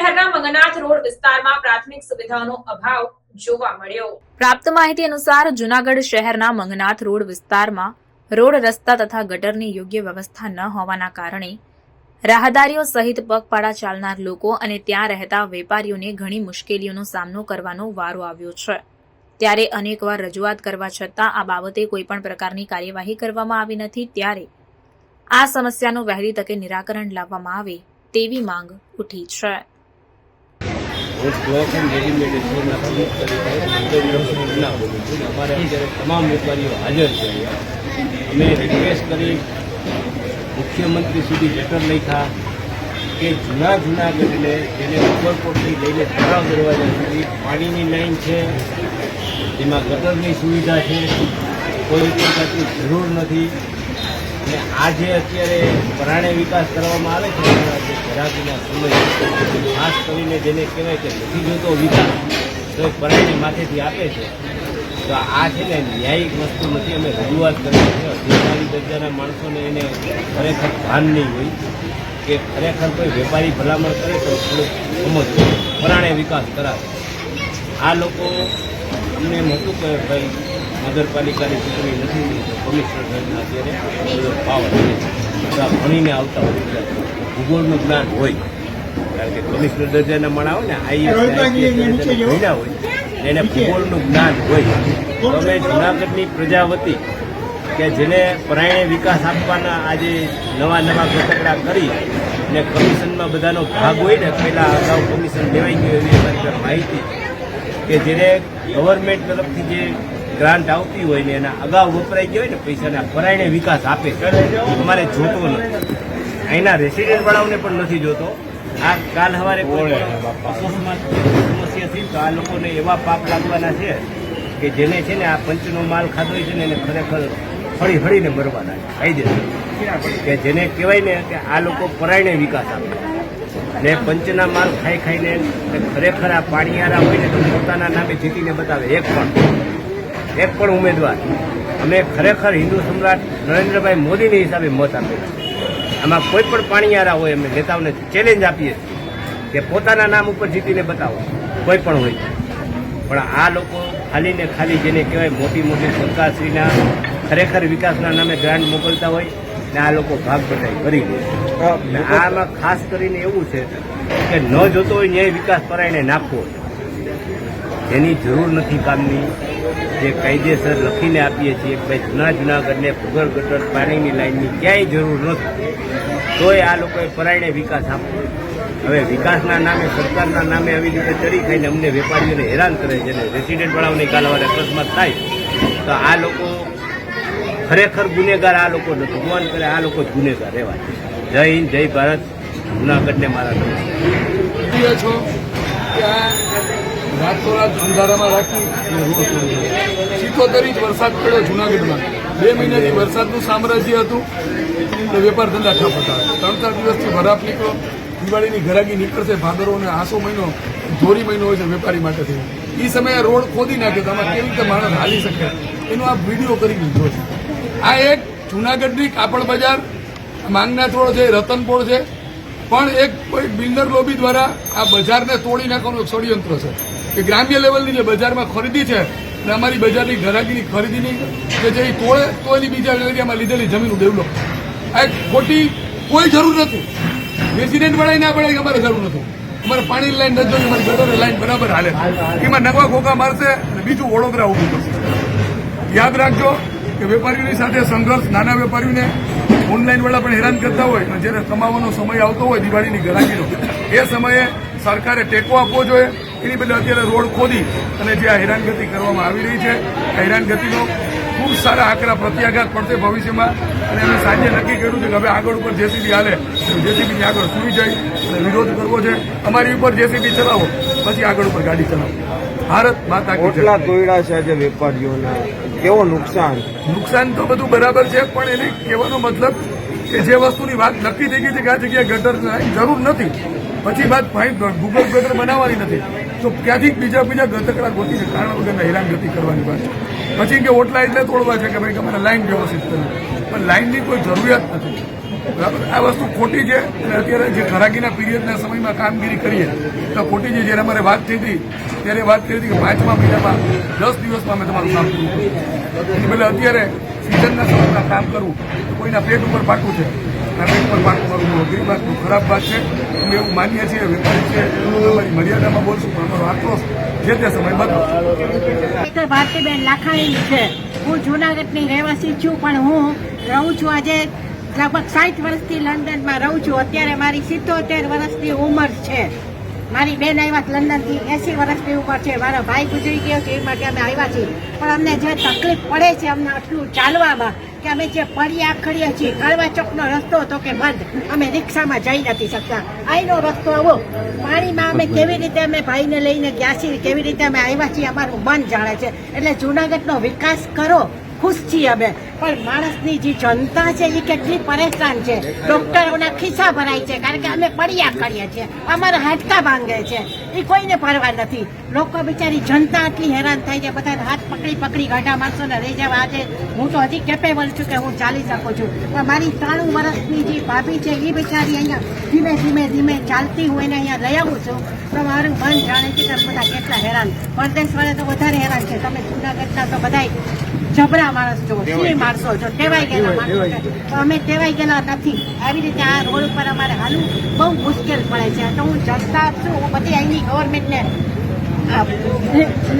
શહેરના મંગનાથ રોડ વિસ્તારમાં પ્રાથમિક સુવિધાઓનો અભાવ જોવા મળ્યો. પ્રાપ્ત માહિતી અનુસાર જૂનાગઢ શહેરના મંગનાથ રોડ વિસ્તારમાં રોડ રસ્તા તથા ગટરની યોગ્ય વ્યવસ્થા ન હોવાના કારણે રાહદારીઓ સહિત પગપાળા ચાલનાર લોકો અને ત્યાં રહેતા વેપારીઓને ઘણી મુશ્કેલીઓનો સામનો કરવાનો વારો આવ્યો છે. ત્યારે અનેકવાર રજૂઆત કરવા છતાં આ બાબતે કોઈપણ પ્રકારની કાર્યવાહી કરવામાં આવી નથી. ત્યારે આ સમસ્યાનું વહેલી તકે નિરાકરણ લાવવામાં આવે તેવી માંગ ઉઠી છે. હું બ્લોક એન્ડ રેડીમેડ પ્રમુખ તરીકે બોલું છું. અમારે અત્યારે તમામ વેપારીઓ હાજર છે અમે રિક્વેસ્ટ કરી મુખ્યમંત્રી સુધી લેટર લખ્યા કે જૂના જૂના ગઢને જેને ઉપરકોટથી લઈને તળાવ દરવાજા સુધી પાણીની લાઈન છે એમાં ગટરની સુવિધા છે. કોઈ પ્રકારની જરૂર નથી. અને આ જે અત્યારે પરાણે વિકાસ કરવામાં આવે છે જે ઘરાકીના સમય ખાસ કરીને જેને કહેવાય કે નથી જોતો વિકાસ, તો એ પરાણે માથેથી આપે છે. તો આ છે ને ન્યાયિક વસ્તુ નથી, અમે રજૂઆત કરી છીએ. અધિકારી દરજાના માણસોને એને ખરેખર ભાન નહીં હોય કે ખરેખર કોઈ વેપારી ભલામણ કરે તો થોડુંક સમજવું પરાણે વિકાસ કરાવે. આ લોકો અમને નહોતું કહે ભાઈ નગરપાલિકાની ચૂંટણી નથી તો કમિશનર સાહેબના અત્યારે પાવર છે. બધા ભણીને આવતા હોય ભૂગોળનું જ્ઞાન હોય. કારણ કે કમિશનર દરજાના માણા હોય ને આઈએસ ભણ્યા હોય એને ભૂગોળનું જ્ઞાન હોય. તમે અમે જુનાગઢની પ્રજા વતી કે જેને પરાયણે વિકાસ આપવાના આજે નવા નવા ઘટકડા કરી ને કમિશનમાં બધાનો ભાગ હોય ને પહેલાં અગાઉ કમિશન લેવાઈ ગયું એવી માહિતી કે જેને ગવર્મેન્ટ તરફથી જે ગ્રાન્ટ આવતી હોય ને એના અગાઉ વપરાઈ ગયા હોય ને પૈસાના પરાયણે વિકાસ આપે. અમારે જોતો નથી. અહીંના રેસિડેન્ટ વાળાઓને પણ નથી જોતો. આ કાલ સવારે અકસ્માત સમસ્યા થઈ તો આ લોકોને એવા પાપ લાગવાના છે કે જેને છે ને આ પંચનો માલ ખાધો છે ને એને ખરેખર ફળી ફળીને મરવાના ખાઈ કાયદેસર કે જેને કહેવાય ને કે આ લોકો પરાયણે વિકાસ આપે. ને પંચના માલ ખાઈ ખાઈને ખરેખર આ પાણીયારા હોય ને તો પોતાના નામે જીતીને બતાવે. એક પણ. એક પણ ઉમેદવાર. અમે ખરેખર હિન્દુ સમ્રાટ નરેન્દ્રભાઈ મોદીની હિસાબે મત આપેલા. આમાં કોઈ પણ પાણીયારા હોય અમે નેતાઓને ચેલેન્જ આપીએ છીએ કે પોતાના નામ ઉપર જીતીને બતાવો. કોઈ પણ હોય. પણ આ લોકો ખાલી ને ખાલી જેને કહેવાય મોટી મોટી સરકારશ્રીના ખરેખર વિકાસના નામે ગ્રાન્ટ મોકલતા હોય ને આ લોકો ભાગ બટાઈ કરી દે. આમાં ખાસ કરીને એવું છે કે ન જોતો હોય ન્યાય વિકાસ પરાયને નાખવો. એની જરૂર નથી કામની. જે કાયદેસર લખીને આપીએ છીએ ભાઈ જૂના જૂનાગઢને ભૂગર ગટર પાણીની લાઇનની ક્યાંય જરૂર નથી. તોય આ લોકોએ પરાયણે વિકાસ આપવો હવે વિકાસના નામે, સરકારના નામે આવી રીતે ચડી ખાઈને અમને વેપારીઓને હેરાન કરે છે અને રેસિડેન્ટવાળાઓને કાલવારે અકસ્માત થાય, તો આ લોકો ખરેખર ગુનેગાર આ લોકો નથી. ભગવાન કરે આ લોકો ગુનેગાર રહેવા જય હિન્દ, જય ભારત. જૂનાગઢને મારા નમસ્કાર છો કે રાતોરાત અંધારામાં રાખી સિત્તોતેર ઇંચ વરસાદ પડ્યો જુનાગઢમાં. બે મહિનાથી વરસાદનું સામ્રાજ્ય હતું. એટલે વેપાર ધંધા ઠપ હતા ત્રણ ચાર દિવસથી ભરાપ નીકળો દિવાળીની ઘરાગી નીકળશે ભાદરો અને આસો મહિનો, ધોરી મહિનો હોય છે વેપારી માટે થઈને. એ સમયે રોડ ખોદી નાખ્યો તો આમાં કેવી રીતે માણસ હાલી શકે? એનો આ વીડિયો કરી લીધો છે. આ એક જુનાગઢની કાપડ બજાર માંગનાથ રોડ છે, રતનપોળ છે. પણ એક કોઈ બિલ્ડર લોબી દ્વારા આ બજારને તોડી નાખવાનું ષડયંત્ર છે. કે ગ્રામ્ય લેવલની જે બજારમાં ખરીદી છે અને અમારી બજારની ઘરાકીની ખરીદીની કે જે તોડે, તો એની બીજા એરિયામાં લીધેલી જમીન ડેવલપ આ ખોટી કોઈ જરૂર નથી. રેસિડેન્ટ વાળાને ના પડે અમારે જરૂર નથી. અમારે પાણીની લાઈન નથી જોઈ, અમારી ગટરની લાઈન બરાબર હાલે એમાં નવા ઘોઘા મારશે અને બીજું વડોદરા ઉભું થશે યાદ રાખજો કે વેપારીઓની સાથે સંઘર્ષ, નાના વેપારીઓને ઓનલાઈન વાળા પણ હેરાન કરતા હોય જ્યારે કમાવાનો સમય આવતો હોય દિવાળીની ગરાકીનો એ સમયે સરકારે ટેકો આપવો જોઈએ. એની બદલે અત્યારે રોડ ખોદી અને જે આ હેરાનગતિ કરવામાં આવી રહી છે હેરાનગતિનો ખૂબ સારા આંકડા પ્રત્યાઘાત પડશે ભવિષ્યમાં. અને અમે સાંજે નક્કી કર્યું છે કે હવે આગળ ઉપર જેસીબી હાલે. જેસીબીની આગળ સુઈ જાય અને વિરોધ કરવો છે. અમારી ઉપર જેસીબી ચલાવો પછી આગળ ઉપર ગાડી ચલાવો. ભારત માતા. કેટલા તોડ્યા છે આજે વેપારીઓના. કેવો નુકસાન? નુકસાન તો બધું બરાબર છે પણ એને કહેવાનો મતલબ કે જે વસ્તુની વાત નક્કી થઈ ગઈ છે કે આ જગ્યાએ ગટર જરૂર નથી. પછી વાત ભાઈ ભૂગર્ભ ગટર બનાવવાની નથી. તો ક્યાંથી બીજા બીજા ગતકડા ગોતીને કારણ વગરના હેરાનગતિ કરવાની વાત છે? પછી કે ઓટલા એટલે તોડવા છે કે ભાઈ તમારે લાઈન વ્યવસ્થિત કરવી પણ લાઈનની કોઈ જરૂરિયાત નથી. બરાબર? આ વસ્તુ ખોટી છે અને અત્યારે જે ખરાકીના પીરિયડના સમયમાં કામગીરી કરીએ, તો ખોટી છે. જ્યારે અમારે વાત થઈ હતી, ત્યારે વાત કરી હતી કે પાંચમા મહિનામાં દસ દિવસમાં અમે તમારું કામ કરીશું એની અત્યારે સિઝનના સમયમાં કામ કરવું કોઈના પેટ ઉપર પાકું છે. પેટ ઉપર પાકું બહુ ખરાબ વાત છે. અમે એવું માનીએ છીએ વેપારી છે અમારી મર્યાદામાં બોલશું પણ અમારો આક્રોશ જે તે સમય બદલો. ભારતીબેન લાખાણી છે. હું જુનાગઢની રહેવાસી છું, પણ હું રહું છું આજે લગભગ સાઠ વર્ષથી લંડનમાં રહું છું. અત્યારે મારી સિત્તોતેર વર્ષની ઉંમર છે. મારી બેન આવ્યા લંડનથી એસી વર્ષની ઉંમર છે. મારો ભાઈ ગુજરી ગયો છે, એ માટે અમે આવ્યા છીએ. પણ અમને જે તકલીફ પડે છે, અમને આટલું ચાલવામાં કે અમે જે પડી આખડીએ છીએ, કાળવા ચોકનો રસ્તો હતો કે બંધ. અમે રિક્ષામાં જઈ નથી શકતા. અહીંનો રસ્તો આવો. પાણીમાં અમે કેવી રીતે અમે ભાઈને લઈને ગયા છીએ, કેવી રીતે અમે આવ્યા છીએ, અમારું મન જાણે છે. એટલે જુનાગઢનો વિકાસ કરો. ખુશ છીએ અમે. પણ માણસની જે જનતા છે એ કેટલી પરેશાન છે. ડોક્ટરોના ખિસ્સા ભરાય છે, કારણ કે અમે પડ્યા કરીએ છીએ. અમારા હાડકા ભાંગે છે. એ કોઈને પરવા નથી. લોકો બિચારી જનતા આટલી હેરાન થાય છે બધા હાથ પકડી પકડી ગાઢા માણસોને લઈ જવા. આજે હું તો હજી કેપેબલ છું કે હું ચાલી શકું છું. પણ મારી ત્રાણું વર્ષની જે ભાભી છે એ બિચારી અહીંયા ધીમે ધીમે ધીમે ચાલતી હું એને અહીંયા લઈ આવું છું. તો મારું મન જાણે છે કે બધા કેટલા હેરાન. પરદેશવાળા તો વધારે હેરાન છે. તમે જૂનાગઢના તો બધાય જબરા માણસ છો. સિંહ માણસો છો. ટેવાઈ ગયેલા માણસો. તો અમે ટેવાઈ ગયેલા નથી. આવી રીતે આ રોડ ઉપર અમારે હાલવું બહુ મુશ્કેલ પડે છે. તો હું જનતા છું. હું બધી અહીંની ગવર્મેન્ટને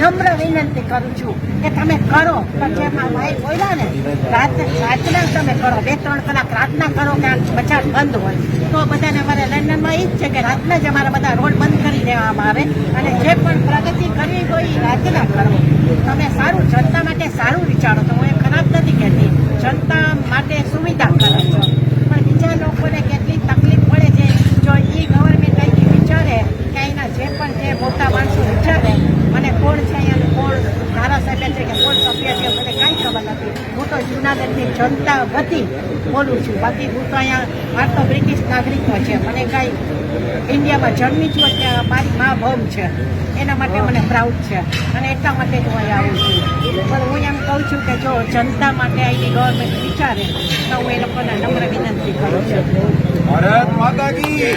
નમ્ર વિનંતી કરું છું કે તમે કરો, પણ જે ભાઈ બોલ્યા ને, રાત રાતના તમે કરો, બે ત્રણ કલાક રાતના કરો કે બજાર બંધ હોય. તો બધાને અમારે લંડનમાં એ જ છે કે રાતના જ અમારા બધા રોડ બંધ કરી દેવામાં આવે અને જે પણ પ્રગતિ કરવી હોય એ રાતના કરો. તમે સારું જનતા માટે સારું વિચારો, તો હું એ ખરાબ નથી કહેતી. જનતા માટે સુવિધા કરો છો પણ બીજા લોકોને કેટલી તકલીફ પડે છે જો એ ગવર્મેન્ટ અહીંથી વિચારે કે અહીંના જે પણ જે મોટા માણસો વિચારે મને કોણ છે અહીંયાનું કોણ ધારાસભ્ય છે કે કોણ સભ્ય છે મને કાંઈ ખબર નથી હું તો જુનાગઢની જનતા વતી બોલું છું. બાકી હું તો અહીંયા મારે તો બ્રિટિશ નાગરિકો છે. મને કાંઈ ઇન્ડિયામાં જન્મી છું એટલે મારી મા ભમ છે. એના માટે મને પ્રાઉડ છે. અને એટલા માટે જ હું અહીંયા આવું છું. પણ હું એમ કહું છું કે જો જનતા માટે અહીંની ગવર્મેન્ટ વિચારે તો હું એ લોકોને નમ્ર વિનંતી કરું છું. ભારત માતા કી